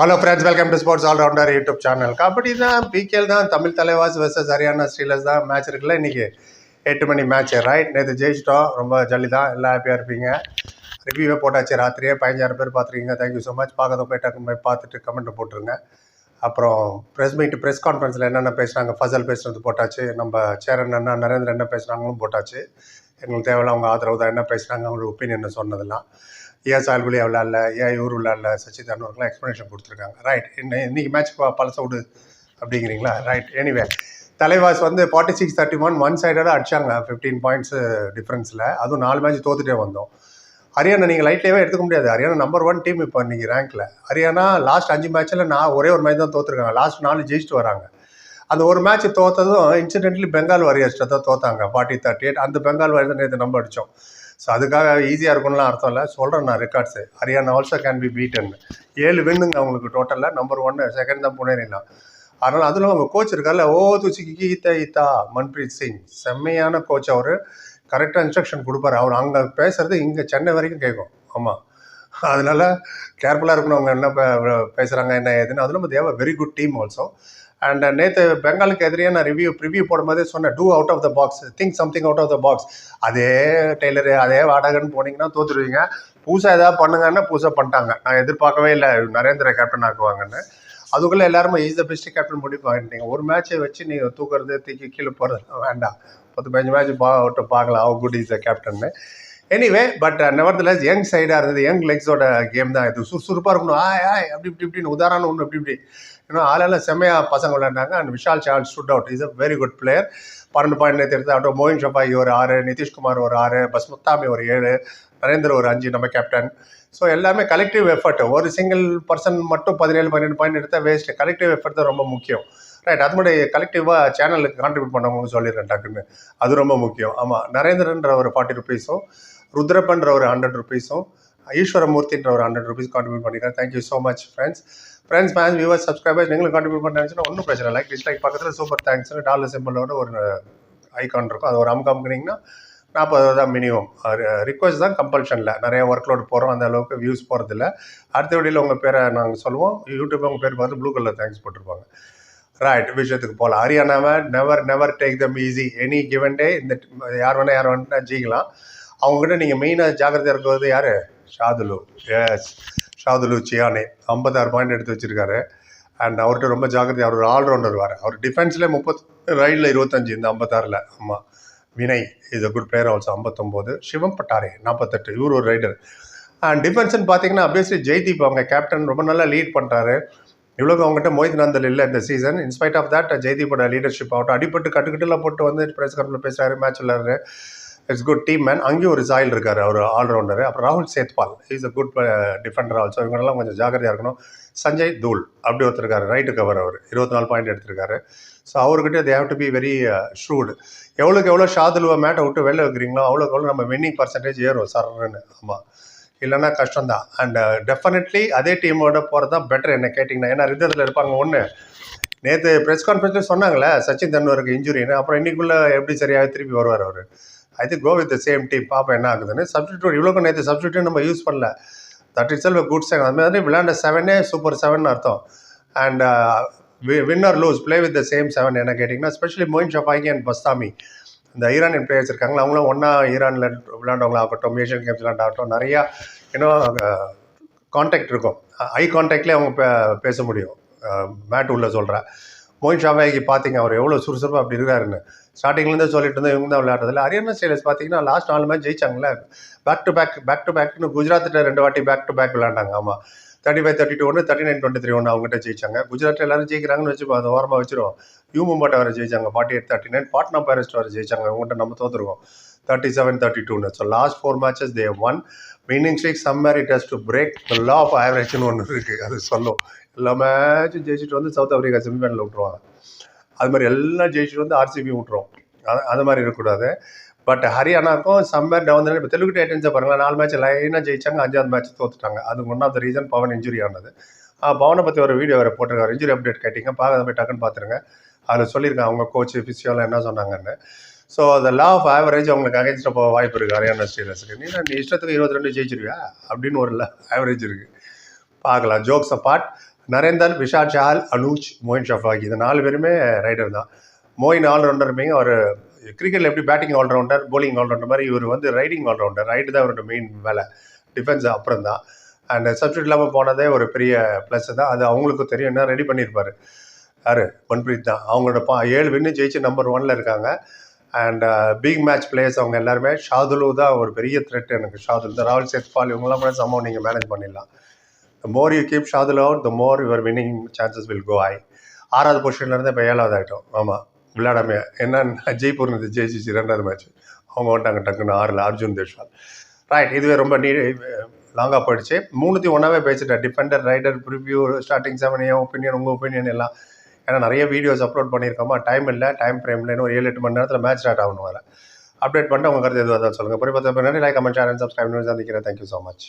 Hello friends welcome to sports allrounder YouTube channel kabaddi தான் PKL தான் Tamil Thalaivas versus Haryana Steelers தான் match இருக்குல்ல இன்றைக்கி எட்டு மணி மேட்ச் ரைட் நேற்று ஜெயிச்சிட்டோம். ரொம்ப ஜல்லி தான். எல்லாம் ஹாப்பியாக இருப்பீங்க. ரிவ்யூவே போட்டாச்சு ராத்திரியே. பதினஞ்சாயிரம் பேர் பார்த்துருக்கீங்க. தேங்க்யூ ஸோ மச் பார்க்கறத போய் டக்குன்னு போய் பார்த்துட்டு கமெண்ட் போட்டுருங்க. அப்புறம் ப்ரெஸ் மீட் ப்ரெஸ் கான்ஃபரன்ஸில் என்னென்ன பேசுகிறாங்க ஃபசல் பேசுகிறது போட்டாச்சு. நம்ம சேரன் அண்ணா நரேந்திரன் என்ன பேசுகிறாங்களும் போட்டாச்சு. எங்களுக்கு தேவையில்ல அவங்க ஆதரவு தான். என்ன பேசுகிறாங்க அவங்களோட ஒப்பீனியன் சொன்னதெல்லாம். ஏன் சால்குலி அவ்வளோ ஏன் இவர் உள்ள சச்சி சச்சித் எக்ஸ்ப்ளனேஷன் கொடுத்துருக்காங்க. ரைட் இன்னும் இன்னைக்கு மேட்ச் பழச விடு அப்படிங்கிறீங்களா? ரைட் எனிவே தலைவாஸ் வந்து forty six thirty one one சைடடாக அடிச்சாங்க ஃபிஃப்டீன் பாயிண்ட்ஸ் டிஃப்ரென்ஸில் அதுவும் நாலு மேட்ச் தோத்துட்டே வந்தோம். ஹரியானா நீங்கள் லைட்லேயே எடுத்துக்க முடியாது. ஹரியானா நம்பர் ஒன் டீம் இப்போ நீங்கள் ரேங்க்கில் ஹரியானா லாஸ்ட் அஞ்சு மேட்ச்சில் நான் ஒரே ஒரு மேட்ச் தான் தோற்றுருக்காங்க லாஸ்ட் நாலு ஜெயிச்சுட்டு வராங்க. அந்த ஒரு மேட்ச் தோத்ததும் இன்சிடென்ட்லி பெங்கால் வாரியர்ஸ்ட்டை தான் தோத்தாங்க. ஃபார்ட்டி தேர்ட்டி எயிட் அந்த பெங்கால் வாரியர் தான் நேற்று நம்ம அடித்தோம் ஸோ அதுக்காக ஈஸியாக இருக்கும்லாம் அர்த்தம் இல்லை. சொல்கிறேன் நான் records Haryana also can be beaten ஏழு வின்னுங்க அவங்களுக்கு டோட்டலில் நம்பர் ஒன்று செகண்ட் தான் புனேரிலாம் அதனால் அதில் அவங்க கோச் இருக்கார்ல ஓ துச்சிக்கு கீதா ஈதா மன்பிரீத் சிங். செம்மையான கோச் அவர். கரெக்டாக இன்ஸ்ட்ரக்ஷன் கொடுப்பாரு. அவர் அங்கே பேசுகிறது இங்கே சென்னை வரைக்கும் கேட்கும் ஆமாம் அதனால கேர்ஃபுல்லாக இருக்கணும். அவங்க என்ன பேசுகிறாங்க என்ன ஏதுன்னு. அதில் நம்ம தேவை very good team also and uh, நேற்று பெங்காலுக்கு எதிரியே நான் ரிவ்யூ ப்ரிவ்யூ போடும்போதே சொன்னேன் do out of the box think something out of the box அதே டெய்லரு அதே வாடகைன்னு போனீங்கன்னா தோத்துருவீங்க புதுசாக ஏதாவது பண்ணுங்கன்னா புதுசாக பண்ணிட்டாங்க. நான் எதிர்பார்க்கவே இல்லை நரேந்திர கேப்டன் ஆக்குவாங்கன்னு. அதுக்குள்ளே எல்லாருமே இஸ் த பெஸ்ட் கேப்டன் முடிவு பண்ணிட்டீங்க. ஒரு மேட்ச்சை வச்சு நீங்கள் தூக்குறது தூக்கி கீழே போகிறது வேண்டாம். பத்து பதினஞ்சு மேட்ச் பா விட்டு பார்க்கலாம் அவ குட் இஸ் த கேப்டன்னு எனிவே பட் நெவர்தலஸ் யங் சைடாக இருந்தது யங் லெக்ஸோட கேம் தான் இது. சுறுசுறுப்பாக இருக்கணும். ஆய் ஆய் அப்படி இப்படி இப்படின்னு உதாரணம் ஒன்று இப்படி இப்படி. ஏன்னா ஆளெல்லாம் செம்மையாக பசங்க விளையாண்டாங்க. அண்ட் விஷால் சால் stood out is a very good player பன்னெண்டு பாயிண்ட் நேற்று எடுத்து ஆட்டோ மோயின் ஷபாய் ஒரு ஆறு நிதிஷ்குமார் ஒரு ஆறு பஸ் முத்தாமி ஒரு ஏழு நரேந்திர ஒரு அஞ்சு நம்ம கேப்டன் ஸோ எல்லாமே கலெக்டிவ் எஃபர்ட் ஒரு சிங்கிள் பர்சன் மட்டும் பதினேழு பன்னெண்டு பாயிண்ட் எடுத்தால் வேஸ்ட்டு கலெக்டிவ் எஃபர்ட் தான் ரொம்ப முக்கியம். ரைட் அது மாதிரி கலெக்டிவாக சேனலுக்கு கான்ட்ரிபியூட் பண்ணவங்களுக்கு சொல்லிடுறேன் டக்குன்னு. அது ரொம்ப முக்கியம். ஆமாம் நரேந்திரன்ற ஒரு ஃபார்ட்டி ருபீஸும் ருத்ரப்பன்ற ஒரு ஹண்ட்ரட் ருபீஸும் ஈஸ்வரமூர்த்தின்ற ஒரு ஹண்ட்ரட் ருபீஸ் கான்ட்ரிபியூட் பண்ணிக்கிறேன் thank you so much friends friends fans viewers subscribers நீங்களும் கான்ட்ரிபியூட் பண்ணுறீங்கன்னா ஒன்றும் பிரச்சனை லைக் டிஸ்லைக் பக்கத்தில் சூப்பர் தேங்க்ஸ்னு டாலர் சிம்பிளோட ஒரு ஐக்கான் இருக்கும். அது ஒரு அமுக்கு அமுக்குனீங்கன்னா நாற்பது தான் மினிமம் ரிக்வஸ்ட் தான் கம்பல்ஷனில் நிறைய ஒர்க் லோட் போகிறோம் அந்த அளவுக்கு வியூஸ் போகிறதில்ல அடுத்த வீடியோவில் உங்கள் பேரை நாங்கள் சொல்லுவோம். யூடியூப் உங்கள் பேர் பார்த்து ப்ளூ கலர் தேங்க்ஸ் போட்டிருப்பாங்க. ரைட் விஷயத்துக்கு போகலாம் ஹரியானாவை never never take them easy any given day இந்த யார் வேணால் யார் வேணால் ஜெயிக்கலாம். அவங்ககிட்ட நீங்கள் மெயினாக ஜாக்கிரதையாக இருக்கிறது யார்? ஷாதுலு. எஸ் ஷாதுலு சியானே. ஐம்பத்தாறு பாயிண்ட் எடுத்து வச்சிருக்காரு. அண்ட் அவர்கிட்ட ரொம்ப ஜாக்கிரதை அவர் ஆல்ரவுண்டர் வார். அவர் டிஃபென்ஸ்லேயே முப்பத்தி ரைடில் இருபத்தஞ்சு இந்த ஐம்பத்தாறில். ஆமாம் Vinay is a good player also ஐம்பத்தொம்போது. சிவம் பட்டாரே நாற்பத்தெட்டு இவர் ஒரு ரைடர் அண்ட் டிஃபென்ஸ்னு பார்த்தீங்கன்னா அபியஸ்லி ஜெய்தீப் அவங்க கேப்டன் ரொம்ப நல்லா லீட் பண்ணுறாரு இவ்வளோக்கு அவங்ககிட்ட மோஹித் நந்தல் இல்லை இந்த season in spite of that ஜெய்தீப்போட leadership ஆகட்டும் அடிப்பட்டு கட்டுக்கட்டுலாம் போட்டு வந்து ப்ரெஸ் கப்பில் பேசுகிறாரு மேட்ச் விளாட்றாரு இட்ஸ் குட் டீம் மேன் அங்கேயும் ஒரு சாயில் இருக்கார் அவர் ஆல்ரவுண்டர் அப்புறம் ராகுல் Sethpal is a good defender uh, also இவங்கெல்லாம் கொஞ்சம் ஜாக்கிரதையாக இருக்கணும். சஞ்சய் தூல் அப்படி ஒருத்தருக்காரு. ரைட்டு கவர் அவர். இருபத்தி நாலு பாயிண்ட் எடுத்திருக்காரு. ஸோ அவர்கிட்ட they have to be very shrewd uh, எவ்வளோக்கு எவ்வளோ ஷாதுலுவை மேட்டை விட்டு வெளில வைக்கிறீங்களோ அவ்வளோக்கு எவ்வளோ நம்ம வின்னிங் பர்சன்டேஜ் ஏறும். சரன்னு ஆமாம் இல்லைன்னா கஷ்டம்தான். அண்ட் டெஃபினெட்லி uh, அதே டீமோட போகிறது தான் பெட்டர் என்ன கேட்டிங்கன்னா ஏன்னா ரிதத்தில் இருப்பாங்க ஒன்று நேற்று ப்ரெஸ் கான்ஃபரன்ஸில் சொன்னாங்களே சச்சின் தன்வருக்கு இன்ஜுரின்னு அப்புறம் இன்றைக்குள்ளே எப்படி சரியாக திருப்பி வருவார் அவர்? I think go with same team பாப்பா என்ன ஆகுதுன்னு. சப்ஸ்டியூட் இவ்வளோக்கு நேற்று சப்ஸ்டியூட் நம்ம யூஸ் பண்ணல. That itself good second அது மாதிரி விளையாண்ட செவனே சூப்பர் செவன் அர்த்தம். And winner lose play with the same seven என்ன கேட்டிங்கன்னா specially Moein Shafaghi and Bastami இந்த ஈரானியன் பிளேயர்ஸ் இருக்காங்களா அவங்களும் ஒன்றா ஈரானில் விளையாண்டவங்களா ஆகட்டும் ஏஷியன் கேம்ஸ் விளையாண்டாகட்டும் நிறையா இன்னும் கான்டாக்ட் இருக்கும். ஐ கான்டாக்ட்லேயே அவங்க பே பேச முடியும். மேட் உள்ள சொல்கிறேன் மோயின் ஷாபாய்க்கு பார்த்தீங்க அவர் எவ்வளோ சுறுசுறுப்பாக அப்படி இருக்காருன்னு. ஸ்டார்டிங்லேருந்து சொல்லிட்டு இருந்தோம் இவங்க தான் விளையாடுறதுல ஹரியானா ஸ்டைலர்ஸ் பார்த்தீங்கன்னா லாஸ்ட் நாலு match ஜெயிச்சாங்களே back to back back to பேக்னு குஜராத்திட்ட ரெண்டு வாட்டி பேக் டு பேக் விளாண்டாங்க ஆமாம் தேர்ட்டி ஃபைவ் தேர்ட்டி டூ ஒன்று தேர்ட்டி நைன் டுவெண்ட்டி த்ரீ ஒன்று அவங்ககிட்ட ஜெயிச்சாங்க. குஜராத்தில் எல்லாரும் ஜெயிக்கிறாங்கன்னு வச்சு அதை ஓரமாக வச்சிருவோம். யூ மும்பாட்டை வரை ஜெயிச்சாங்க. Forty eight thirty nine Patna Pirates வரை ஜெயிச்சாங்க. அவங்ககிட்ட நம்ம தோற்றுருக்கோம் 37 32 so last four matches they won winning streak somewhere it has to break the law of ஆவரேஜ்னு ஒன்று இருக்குது அது சொல்லும். எல்லா மேட்சும் ஜெயிச்சுட்டு வந்து சவுத் ஆஃப்ரிக்கா செமிஃபைனலில் விட்ருவாங்க அது மாதிரி எல்லாம் ஜெயிச்சுட்டு வந்து ஆர்சிபி விட்ருவோம் அது அது மாதிரி இருக்கக்கூடாது. பட் ஹரியானாக்கும் சம்மர் டவுன் தானே இப்போ தெலுங்கு டைட்டன்ஸை பாருங்களா நாலு மேட்ச் லைனாக ஜெயிச்சாங்க அஞ்சாவது மேட்ச் தோத்துட்டாங்க. அது one of the reason Pawan injury ஆனது. பவனை பற்றி ஒரு வீடியோ வேறு போட்டிருக்காரு. இன்ஜுரி அப்டேட் கேட்டிங்க. பார்க்க போய் டக்குன்னு பார்த்துருங்க. அதில் சொல்லியிருக்காங்க அவங்க கோச்சு ஃபிசியோலாம் என்ன சொன்னாங்கன்னு. ஸோ அந்த லா ஆஃப் ஆவரேஜ் அவங்களுக்கு அகைன்ஸ்டாக போக வாய்ப்பு இருக்குது ஹரியானா ஸ்டீலர்ஸுக்கு நீ நான் இஷ்டத்துக்கு இருபத்தி ரெண்டு ஜெயிச்சிருவியா? அப்படின்னு ஒரு ஆவரேஜ் இருக்குது பார்க்கலாம். ஜோக்ஸ் அப்பார்ட் நரேந்தர் விஷால் ஷால் அனூஜ் மோயின் ஷஃபாகி இந்த நாலு பேருமே ரைடர் தான். மோயின் ஆல்ரவுண்டருமே அவர் கிரிக்கெட்டில் எப்படி பேட்டிங் ஆல்ரவுண்டர் போலிங் ஆல்ரவுண்டர் மாதிரி இவர் வந்து ரைடிங் ஆல்ரவுண்டர் ரைடு தான் அவரோட மெயின் வேலை. டிஃபென்ஸ் அப்புறம் தான். அண்ட் சப்ஸ்டியூட் இல்லாமல் போனதே ஒரு பெரிய ப்ளஸ் தான். அது அவங்களுக்கும் தெரியும். என்ன ரெடி பண்ணியிருப்பார் யார்? மன்பிரீத் தான். அவங்களோட பா ஏழு வின்னு ஜெயிச்சு நம்பர் ஒனில் இருக்காங்க. அண்ட் பிக் மேட்ச் பிளேயர்ஸ் அவங்க எல்லாருமே ஷாதுலு தான் ஒரு பெரிய த்ரெட் எனக்கு. ஷாதுல் இந்த ராகுல் சேத்பால் இவங்கெல்லாம் கூட சம்பவம் நீங்கள் மேனேஜ் பண்ணிடலாம். The more you keep shuttle out the more your winning chances will go high ஆறாவது பொசிஷன்லேருந்து இப்போ ஏழாவது ஆகிட்டோம் ஆமாம் விளையாடாமே என்னன்னா ஜெய்ப்பூர் இது ஜெயிச்சிச்சு ரெண்டாவது மேட்ச் அவங்க வந்துட்டாங்க டக்குன்னு ஆறில் அர்ஜுன் தேஷ்வால் ரைட் இதுவே ரொம்ப நீ லாங்காக போயிடுச்சு. மூணுத்தையும் ஒன்றாவே பேசிட்டேன். Defender raider preview starting seven ஏன் ஒப்பீனியன் உங்கள் ஒப்பீனியன் எல்லாம். ஏன்னா நிறைய வீடியோஸ் அப்லோட் பண்ணியிருக்கோமா? டைம் இல்லை டைம் ஃப்ரேம் இல்லைன்னு ஒரு ஏழு எட்டு மணி நேரத்தில் மேட்ச் ஸ்டார்ட் ஆகணும் வர அப்டேட் பண்ணிட்டு உங்கள் கருத்து எதுவாக சொல்லுங்கள் பரிபத்த பின்னாடி like comment share and subscribe சந்திக்கிறேன். Thank you so much